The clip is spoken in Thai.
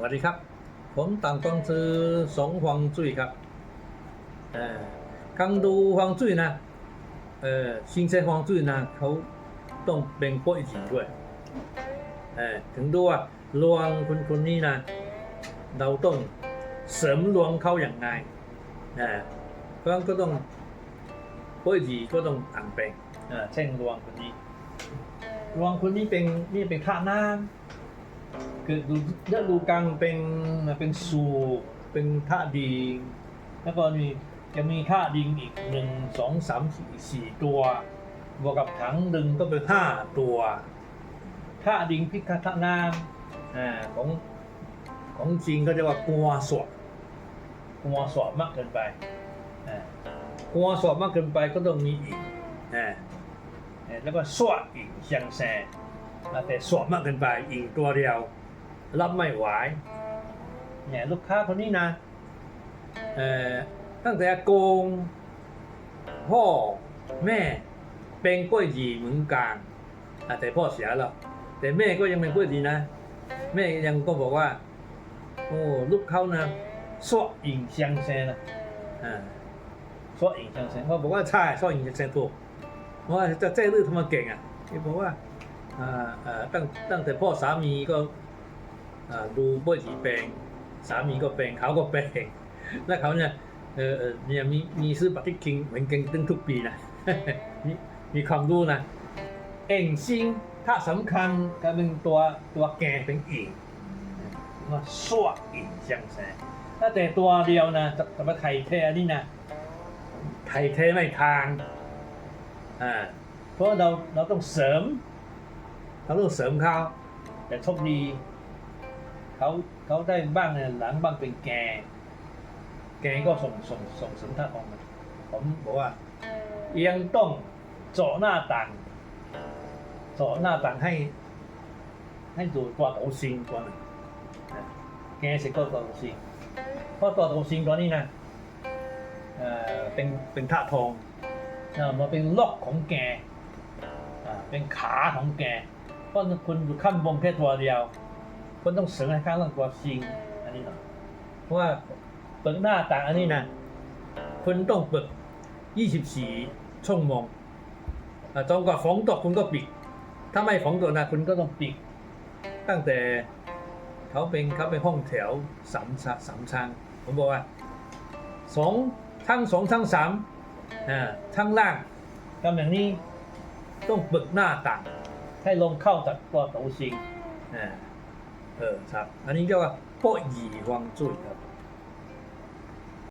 สวัสดีครับ ผมต่างกองซื้อสองฮวงจุ้ยครับเออกังดูฮวงจุ้ยนะเออชิงเซฮวงจุ้ยนะเขาต้องเป็นโป้ยจีด้วยเออถึงดูว่าลวงคนคนนี้นะ เราต้องเสริมลวงเขาอย่างไงเอ่อเพราะฉะนั้นก็ต้องโป้ยจีก็ต้องต่างเป็นเอ่อเช่นลวงคนนี้ลวงคนนี้เป็นนี่เป็นท่าน้ำ คือดูเลือกดูกังเป็นเป็นสูบเป็นท่าดิงแล้วก็มีจะมีท่าดิงอีกหนึ่งสองสามสี่สี่ตัวบวกกับถังดึงก็เป็นห้าตัวท่าดิงพิฆาตนามอ่าของของจริงก็จะว่ากัวสวดกัวสวดมากเกินไปอ่ากัวสวดมากเกินไปก็ต้องมีอีกอ่าแล้วก็สวดอีกเชียงแซ แต่สวดมากเกินไปอีกตัวเดียว รับไม่ไหวเนี่ยลูกค้าคนนี้นะเอ่อตั้งแต่โกง พ่อแม่เป็นกล้วยจีเหมือนกันแต่พ่อเสียแล้ว แต่แม่ก็ยังเป็นกล้วยจีนะ แม่ยังก็บอกว่า โอ้ลูกเขานะสวอิงเซียงเซนนะอ่าสวอิงเซียงเซนเขาบอกว่าใช่สวอิงเซียงเซนถูกเพราะว่าจะเจ้ลือทำไมเก่งอะที่บอกว่า ตั้งตั้งแต่พ่อสามีก็ดูป้วยจีเป็นสามีก็เป็นเขาก็เป็นแล้วเขาเนี่ยเออเออเนี่ยมีมีซื้อปฏิทินเหมือนกันตึ้งทุกปีนะมีมีความรู้นะ เอ่งซิงถ้าสำคัญก็เป็นตัวตัวแกเป็นอิงว่าสวกอิงเชียงแสถ้าแต่ตัวเดียวนะจะจะมาไทยเทอันนี้นะไทยเทไม่ทางอ่าเพราะเราเราต้องเสริม เราต้องเสริมเขาแต่โชคดีเขาเขาได้บ้างเนี่ยหลังบ้างเป็นแก แกก็ส่งส่งส่งเสริมท่าทองมาผมบอกว่ายังต้องเจาะหน้าต่างเจาะหน้าต่างให้ ให้ดูตัวตัวซิงตัวหนึงแกเสร็จก็ตัวตัวซิงเพราะตัวตัวซิงตัวนี้นะเออเป็นเป็นท่าทองนะมาเป็นล็อกของแกเป็นขาของแก เพราะคุณอยู่ข้างบนแค่ตัวเดียวคุณต้องเสริมให้ข้างล่างตัวซิงอันนี้หน่อยเพราะว่าเปิดหน้าต่างอันนี้นะคุณต้องเปิด 24 ชั่วโมงอ่าจนกว่าฝนตกคุณก็ปิด ถ้าไม่ฝนตกนะคุณก็ต้องปิด ตั้งแต่เขาเป็นเขาเป็นห้องแถวสามชั้นสามชั้นผมบอกว่าสองชั้นสองชั้นสามอ่าชั้นล่างทำอย่งนี้ต้องเปิดหน้าต่าง ให้ลมเข้าจากตัวเตาซิงอ่าเออครับ อันนี้เรียกว่าโป้หยีฮวงจุ้ยครับ